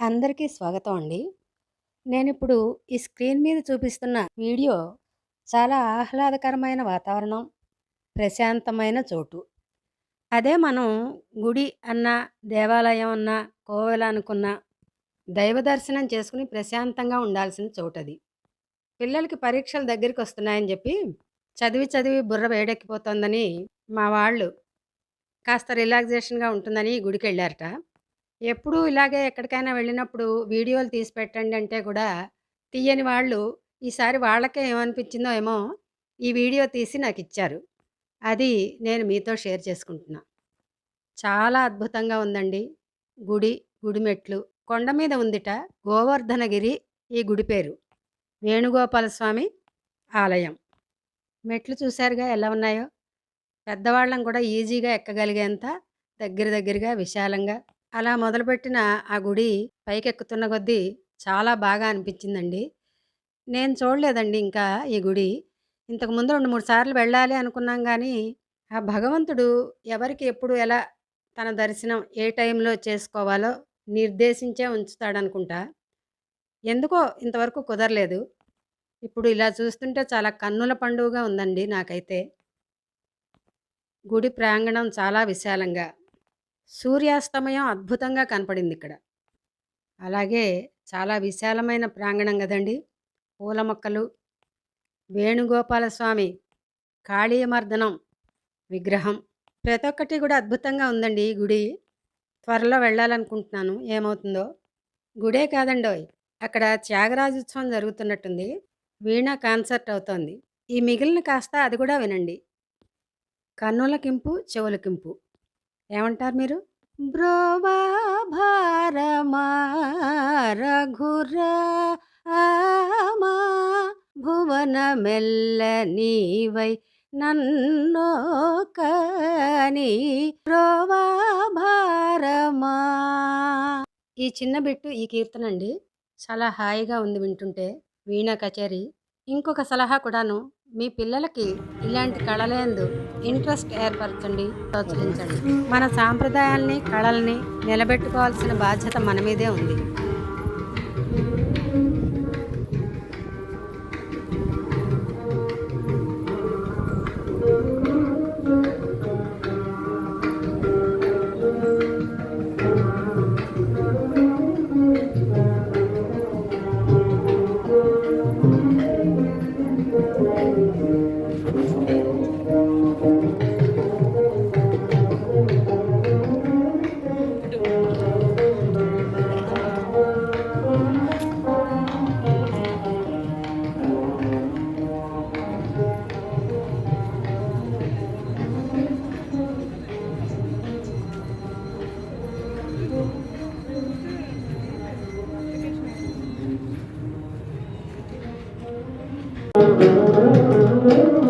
అందరికీ స్వాగతం అండి. నేను ఇప్పుడు ఈ స్క్రీన్ మీద చూపిస్తున్న వీడియో చాలా ఆహ్లాదకరమైన వాతావరణం, ప్రశాంతమైన చోటు. అదే మనం గుడి అన్నా, దేవాలయం అన్నా, కోవెల అనుకున్నా, దైవ దర్శనం చేసుకుని ప్రశాంతంగా ఉండాల్సిన చోటది. పిల్లలకి పరీక్షలు దగ్గరికి వస్తున్నాయని చెప్పి చదివి చదివి బుర్ర వేడెక్కిపోతుందని మా వాళ్ళు కాస్త రిలాక్సేషన్‌గా ఉంటుందని గుడికి వెళ్ళారట ఎప్పుడూ ఇలాగే ఎక్కడికైనా వెళ్ళినప్పుడు వీడియోలు తీసి పెట్టండి అంటే కూడా తీయని వాళ్ళు ఈసారి వాళ్ళకే ఏమనిపించిందో ఏమో ఈ వీడియో తీసి నాకు ఇచ్చారు అది నేను మీతో షేర్ చేసుకుంటున్నా. చాలా అద్భుతంగా ఉందండి. గుడి, గుడి మెట్లు. కొండ మీద ఉందిట గోవర్ధనగిరి ఈ గుడి పేరు. వేణుగోపాల స్వామి ఆలయం. మెట్లు చూశారుగా ఎలా ఉన్నాయో? పెద్దవాళ్ళం కూడా ఈజీగా ఎక్కగలిగేంత దగ్గర దగ్గరగా, విశాలంగా అలా మొదలుపెట్టిన ఆ గుడి పైకెక్కుతున్న కొద్దీ చాలా బాగా అనిపించిందండి. నేను చూడలేదండి ఇంకా ఈ గుడి. ఇంతకుముందు 2, 3 సార్లు వెళ్ళాలి అనుకున్నాం కానీ ఆ భగవంతుడు ఎవరికి ఎప్పుడు ఎలా తన దర్శనం ఏ టైంలో చేసుకోవాలో నిర్దేశించే ఉంచుతాడనుకుంటా. ఎందుకో ఇంతవరకు కుదరలేదు. ఇప్పుడు ఇలా చూస్తుంటే చాలా కన్నుల పండుగగా ఉందండి నాకైతే. గుడి ప్రాంగణం చాలా విశాలంగా. సూర్యాస్తమయం అద్భుతంగా కనపడింది ఇక్కడ అలాగే చాలా విశాలమైన ప్రాంగణం కదండి పూల మొక్కలు, వేణుగోపాల స్వామి కాళీయమర్దనం విగ్రహం. ప్రతి ఒక్కటి కూడా అద్భుతంగా ఉందండి ఈ గుడి. త్వరలో వెళ్ళాలనుకుంటున్నాను. ఏమవుతుందో? గుడే కాదండోయ్! అక్కడ త్యాగరాజోత్సవం జరుగుతున్నట్టుంది. వీణ కాన్సర్ట్ అవుతోంది. ఈ మిగిలిన కాస్త అది కూడా వినండి. కన్నులకింపు, చెవులకింపు. ఏమంటారు మీరు? బ్రోవా భారమా రఘురామా భువనమెల్ల నీవై నన్నోకని బ్రోవా భారమా ఈ చిన్న బిట్టు ఈ కీర్తనండి. చాలా హాయిగా ఉంది వింటుంటే. వీణా కచేరీ. ఇంకొక సలహా కూడాను మీ పిల్లలకి ఇలాంటి కళలందు ఇంట్రెస్ట్ ఏర్పరచండి, ప్రోత్సహించండి. మన సాంప్రదాయాల్ని, కళల్ని నిలబెట్టుకోవాల్సిన బాధ్యత మన మీదే ఉంది. Música